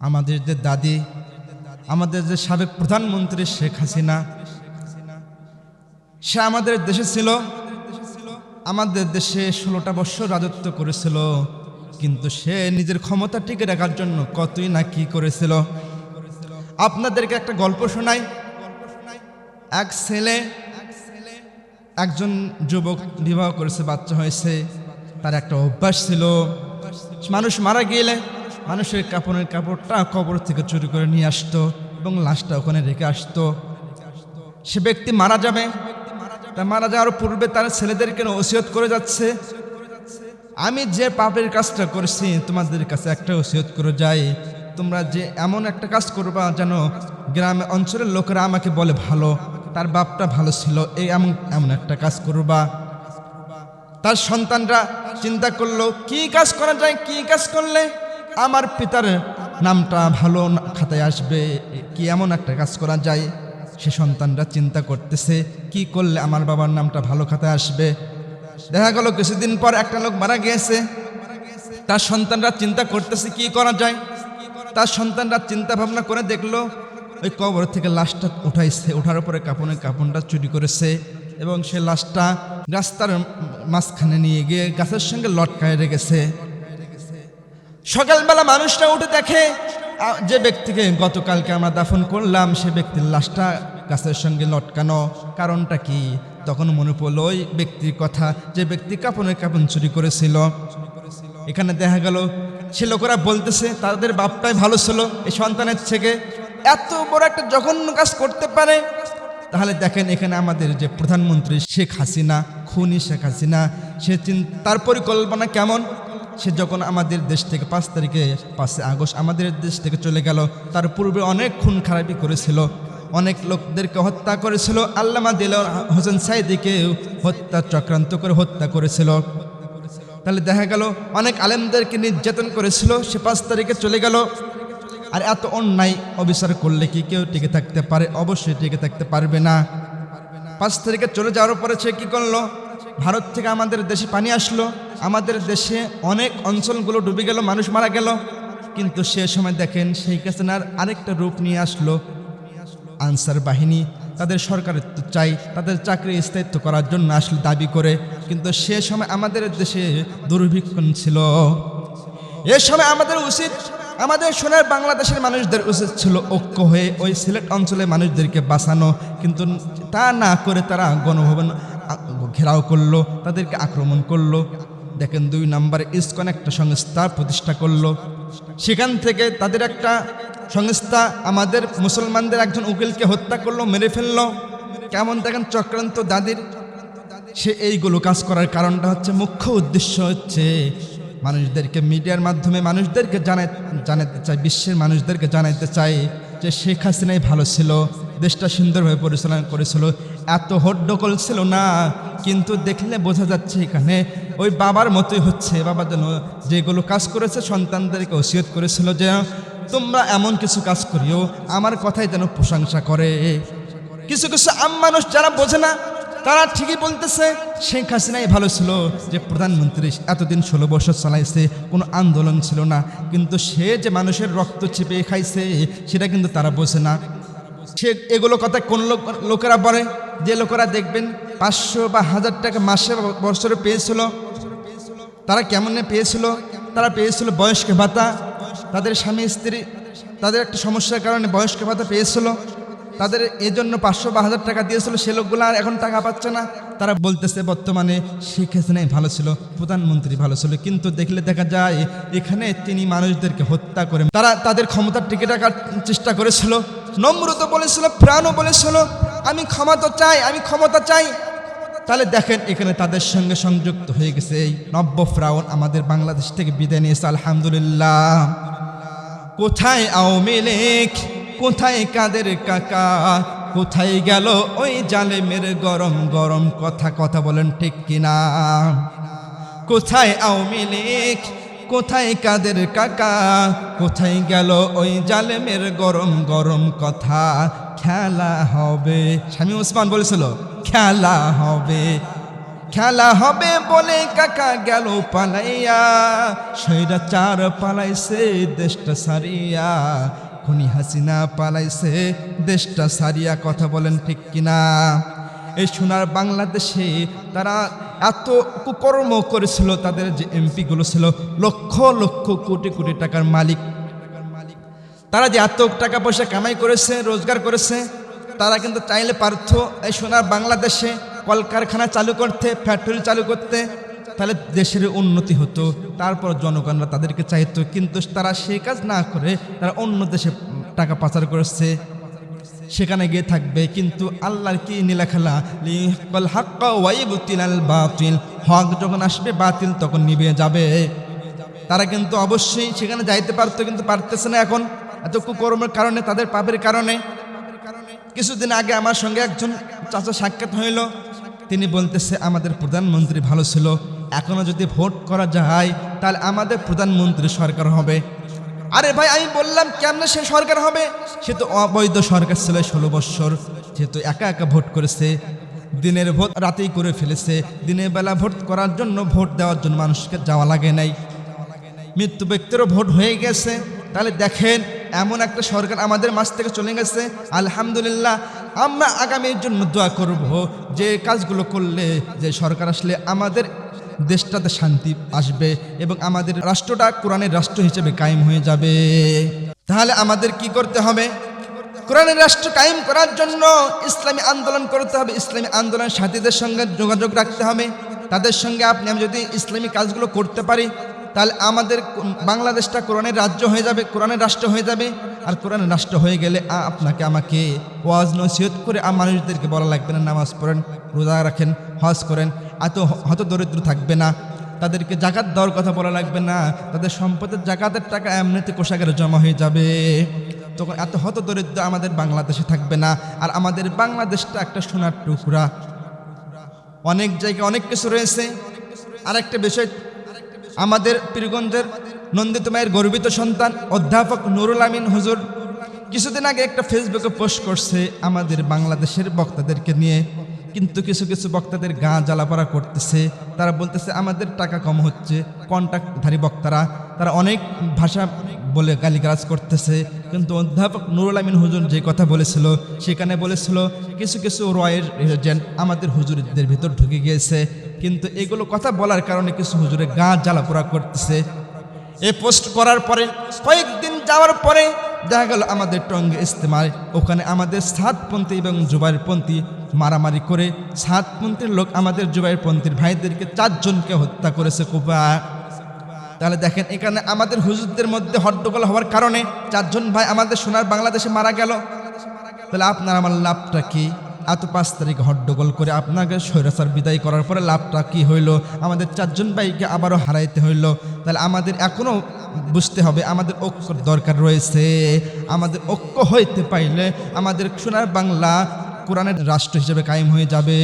আমাদের যে দাদি, আমাদের যে সাবেক প্রধানমন্ত্রী শেখ হাসিনা, সে আমাদের দেশে ছিল, আমাদের দেশে ষোলোটা বছর রাজত্ব করেছিল, কিন্তু সে নিজের ক্ষমতা টিকে রাখার জন্য কতই না কি করেছিল। আপনাদেরকে একটা গল্প শোনাই। এক ছেলে, একজন যুবক বিবাহ করেছে, বাচ্চা হয়েছে, তার একটা অভ্যাস ছিল। মানুষ মারা গেলে মানুষের কাপড়ের কাপড়টা কবর থেকে চুরি করে নিয়ে আসতো এবং লাশটা ওখানে রেখে আসতো। সে ব্যক্তি মারা যাবে। মারা যাওয়ার পূর্বে তার ছেলেদেরকে ওসিয়ত করে যাচ্ছে? আমি যে পাপের কাজটা করেছি, তোমাদের কাছে একটা ওসিয়ত করে যাই। তোমরা যে এমন একটা কাজ করবা যেন গ্রামে অঞ্চলের লোকেরা আমাকে বলে ভালো, তার বাপটা ভালো ছিল, এই এমন এমন একটা কাজ করবা। তার সন্তানরা চিন্তা করল, কি কাজ করা যায়, কি কাজ করলে? আমার পিতার নামটা ভালো খাতায় আসবে, কি এমন একটা কাজ করা যায়? সে সন্তানরা চিন্তা করতেছে, কি করলে আমার বাবার নামটা ভালো খাতায় আসবে? দেখা গেল কিছুদিন পর একটা লোক মারা গিয়েছে। তার সন্তানরা চিন্তা করতেছে, কি করা যায়? তার সন্তানরা চিন্তা ভাবনা করে দেখল, ওই কবর থেকে লাশটা উঠাইছে ওঠার পরে কাপনের কাপনটা চুরি করেছে এবং সে লাশটা রাস্তার মাঝখানে নিয়ে গিয়ে গাছের সঙ্গে লটকায় রেখেছে। সকালবেলা মানুষটা উঠে দেখে যে ব্যক্তিকে গতকালকে আমরা দাফন করলাম, সে ব্যক্তির লাশটা গাছের সঙ্গে লটকানো। কারণটা কি? তখন মনে পড়ল ওই ব্যক্তির কথা, যে ব্যক্তি কাপনের কাপন চুরি করেছিল। এখানে দেখা গেল, সে লোকেরা বলতেছে, তাদের বাপটাই ভালো ছিল, এই সন্তানের থেকে। এত বড় একটা জঘন্য কাজ করতে পারে। তাহলে দেখেন এখানে আমাদের যে প্রধানমন্ত্রী শেখ হাসিনা, খুনি শেখ হাসিনা, সে তার পরিকল্পনা কেমন? সে যখন আমাদের দেশ থেকে পাঁচ তারিখে, পাঁচে আগস্ট আমাদের দেশ থেকে চলে গেল, তার পূর্বে অনেক খুন খারাপি করেছিল। অনেক লোকদেরকে হত্যা করেছিল। আল্লামা দিল হোসেন সাইদিকে হত্যা চক্রান্ত করে হত্যা করেছিল। তাহলে দেখা গেল, অনেক আলেমদেরকে নির্যাতন করেছিল। সে পাঁচ তারিখে চলে গেল। আর এত অন্যায় অবিচার করলে কি কেউ টিকে থাকতে পারে? অবশ্যই টিকে থাকতে পারবে না। পাঁচ তারিখে চলে যাওয়ার পরে সে কী করল? ভারত থেকে আমাদের দেশে পানি আসলো, আমাদের দেশে অনেক অঞ্চলগুলো ডুবে গেল, মানুষ মারা গেল। কিন্তু সে সময় দেখেন সেই হাসিনার আরেকটা রূপ নিয়ে আসলো, আনসার বাহিনী। তাদের সরকারিত্ব চাই, তাদের চাকরি স্থায়িত্ব করার জন্য আসলে দাবি করে। কিন্তু সে সময় আমাদের দেশে দুর্ভিক্ষণ ছিল। এ সময় আমাদের উচিত, আমাদের সোনার বাংলাদেশের মানুষদের উচিত ছিল ঐক্য হয়ে ওই সিলেট অঞ্চলের মানুষদেরকে বাঁচানো। কিন্তু তা না করে তারা গণভবন ঘেরাও করল, তাদেরকে আক্রমণ করল। দেখেন দুই নম্বরে ইসকন একটা সংস্থা প্রতিষ্ঠা করল। সেখান থেকে তাদের একটা সংস্থা আমাদের মুসলমানদের একজন উকিলকে হত্যা করল, মেরে ফেলল। কেমন দেখেন চক্রান্ত দাদির? সে এইগুলো কাজ করার কারণটা হচ্ছে মুখ্য উদ্দেশ্য হচ্ছে মানুষদেরকে মিডিয়ার মাধ্যমে মানুষদেরকে জানাই জানাতে চায় বিশ্বের মানুষদেরকে জানাতে চায় যে শেখ হাসিনাই ভালো ছিল। দেশটা সুন্দরভাবে পরিচালনা করেছিল। এত হট্টগোল ছিল না, কিন্তু দেখলে বোঝা যাচ্ছে এখানে ওই বাবার মতোই হচ্ছে। বাবা যেন যেগুলো কাজ করেছে, সন্তানদেরকে ওসিয়ত করেছিল যে, তোমরা এমন কিছু কাজ করিও, আমার কথাই যেন প্রশংসা করে। কিছু কিছু আম মানুষ যারা বোঝে না, তারা ঠিকই বলতেছে, শেখ হাসিনাই ভালো ছিল যে প্রধানমন্ত্রী, এতদিন ষোলো বছর চালাইছে, কোনো আন্দোলন ছিল না। কিন্তু সে যে মানুষের রক্ত চেপে খাইছে, সেটা কিন্তু তারা বোঝে না। সে এগুলো কথা কোন লোক, লোকেরা বলে? যে লোকেরা দেখবেন পাঁচশো বা হাজার টাকা মাসে বছরে পেয়েছিল, তারা কেমনে পেয়েছিল? তারা পেয়েছিল বয়স্ক ভাতা, তাদের স্বামী, স্ত্রী, তাদের একটা সমস্যার কারণে বয়স্ক ভাতা পেয়েছিল, তাদের এই জন্য পাঁচশো বা হাজার টাকা দিয়েছিল, সে লোকগুলো আর এখন টাকা পাচ্ছে না। তারা বলতেছে, বর্তমানে শেখ হাসিনাই ভালো ছিল, প্রধানমন্ত্রী ভালো ছিল। কিন্তু দেখলে দেখা যায়, এখানে তিনি মানুষদেরকে হত্যা করে, তারা তাদের ক্ষমতার টিকে রাখার চেষ্টা করেছিল। নম্রত বলেছিল, প্রাণও বলেছিল, আমি ক্ষমতা চাই, আমি ক্ষমতা চাই। তাহলে দেখেন, এখানে তাদের সঙ্গে সংযুক্ত হয়ে গেছে এই নব্য ফ্রাউন আমাদের বাংলাদেশ থেকে বিদায় নিয়েছে, আলহামদুলিল্লাহ। কোথায় আওয়ামী লীগ? কোথায় কাদের কাকা? কোথায় গেল ওই জালেমের গরম গরম কথা কথা বলেন ঠিক কিনা? কোথায় আওয়ামী লীগ? কোথায় কাদের কাকা? কোথায় গেল ওই জালেমের গরম গরম কথা? খেলা হবে। স্বামী ওসমান বলেছিল, খেলা হবে। খেলা হবে বলে কাকা গেল পালাইয়া। সৈরা চার পালাইছে, দেশটা সারিয়া। খুনি হাসিনা পালাইছে, দেশটা সারিয়া। কথা বলেন ঠিক কিনা? এই সোনার বাংলাদেশে তারা এত কুকর্ম করেছিল তাদের যে এমপিগুলো ছিল, লক্ষ লক্ষ কোটি কোটি টাকার মালিক। তারা যে এত টাকা পয়সা কামাই করেছে, রোজগার করেছে, তারা কিন্তু চাইলে পারত এই সোনার বাংলাদেশে কলকারখানা চালু করতে, ফ্যাক্টরি চালু করতে, তাহলে দেশের উন্নতি হতো, তারপর জনগণরা তাদেরকে চাইতো। কিন্তু তারা সেই কাজ না করে তারা অন্য দেশে টাকা পাচার করেছে। সেখানে গিয়ে থাকবে। কিন্তু আল্লাহর কি নীলা খেলা লিকল বাতিল। হক যখন আসবে, বাতিল তখন নিভে যাবে। তারা কিন্তু অবশ্যই সেখানে যাইতে পারতো, কিন্তু পারতেছে না এখন। এত কুকর্মের কারণে, তাদের পাপের কারণে। কিছুদিন আগে আমার সঙ্গে একজন চাচা সাক্ষাৎ হইল। তিনি বলতেছে, আমাদের প্রধানমন্ত্রী ভালো ছিল। এখনও যদি ভোট করা যায়, তাহলে আমাদের প্রধানমন্ত্রী সরকার হবে। আরে ভাই, আমি বললাম, কেমনে সে সরকার হবে? সে তো অবৈধ সরকার ছিল ষোলো বৎসর। যেহেতু একা একা ভোট করেছে, দিনের ভোট রাতেই করে ফেলেছে। দিনের বেলা ভোট করার জন্য ভোট দেওয়ার জন্য মানুষকে যাওয়া লাগে নাই। মৃত্যু ব্যক্তিরও ভোট হয়ে গেছে। তাহলে দেখেন, এমন একটা সরকার আমাদের মাছ থেকে চলে গেছে। আলহামদুলিল্লাহ, আমরা আগামীর জন্য দোয়া করব যে কাজগুলো করলে যে সরকার আসলে আমাদের দেশটাতে শান্তি আসবে এবং আমাদের রাষ্ট্রটা কোরআনের রাষ্ট্র হিসেবে কায়েম হয়ে যাবে। তাহলে আমাদের কি করতে হবে? কোরআনের রাষ্ট্র কায়েম করার জন্য ইসলামী আন্দোলন করতে হবে। ইসলামী আন্দোলন সাথীদের সঙ্গে যোগাযোগ রাখতে হবে। তাদের সঙ্গে আপনি, আমি যদি ইসলামী কাজগুলো করতে পারি, তাহলে আমাদের বাংলাদেশটা কোরআনের রাজ্য হয়ে যাবে, কোরআনের রাষ্ট্র হয়ে যাবে। আর কোরআনের রাষ্ট্র হয়ে গেলে আপনাকে আমাকে ওয়াজ নসিহত করে মানুষদেরকে বলা লাগবে না, নামাজ পড়েন, রোজা রাখেন, হজ করেন। এত হত দরিদ্র থাকবে না। তাদেরকে জাকাত দেওয়ার কথা বলা লাগবে না। তাদের সম্পদের জাকাতের টাকা এমনিতে কোষাগারে জমা হয়ে যাবে। তখন এত হত দরিদ্র আমাদের বাংলাদেশে থাকবে না। আর আমাদের বাংলাদেশটা একটা সোনার টুকরা। অনেক জায়গায় অনেক কিছু রয়েছে। আর একটা বিষয়, আমাদের পীরগঞ্জের নন্দিত মায়ের গর্বিত সন্তান অধ্যাপক নুরুল আমিন হুজুর কিছুদিন আগে একটা ফেসবুকে পোস্ট করছে আমাদের বাংলাদেশের বক্তাদেরকে নিয়ে। কিন্তু কিছু কিছু বক্তাদের গা জ্বালাপাড়া করতেছে। তারা বলতেছে, আমাদের টাকা কম হচ্ছে কন্ট্রাক্টধারী বক্তারা। তারা অনেক ভাষা বলে গালিগালাজ করতেছে। কিন্তু অধ্যাপক নুরুল আমিন হুজুর যে কথা বলেছিল, সেখানে বলেছিল, কিছু কিছু রয়ের এজেন্ট আমাদের হুজুরদের ভিতর ঢুকে গিয়েছে। কিন্তু এগুলো কথা বলার কারণে কিছু হুজুরে গা জ্বালাপোড়া করতেছে। এ পোস্ট করার পরে, কয়েকদিন যাওয়ার পরে দেখা গেল, আমাদের টঙ্গে ইস্তেমায় ওখানে আমাদের সাতপন্থী এবং জুবাইরপন্থী মারামারি করে সাতপন্থীর লোক আমাদের জুবাইরপন্থীর ভাইদেরকে চারজনকে হত্যা করেছে কুপা তাহলে দেখেন, এখানে আমাদের হুজুরদের মধ্যে হট্টগোল হওয়ার কারণে চারজন ভাই আমাদের সোনার বাংলাদেশে মারা গেল। তাহলে আপনার আমার লাভটা কি? এত পাঁচ তারিখ হট্টগোল করে আপনাকে স্বৈরাচার বিদায় করার পরে লাভটা কি হইল? আমাদের চারজন ভাইকে আবারও হারাইতে হইল। তাহলে আমাদের এখনও বুঝতে হবে, আমাদের ঐক্যর দরকার রয়েছে। আমাদের ঐক্য হইতে পাইলে আমাদের সোনার বাংলা কোরআনের রাষ্ট্র হিসেবে কায়েম হয়ে যাবে।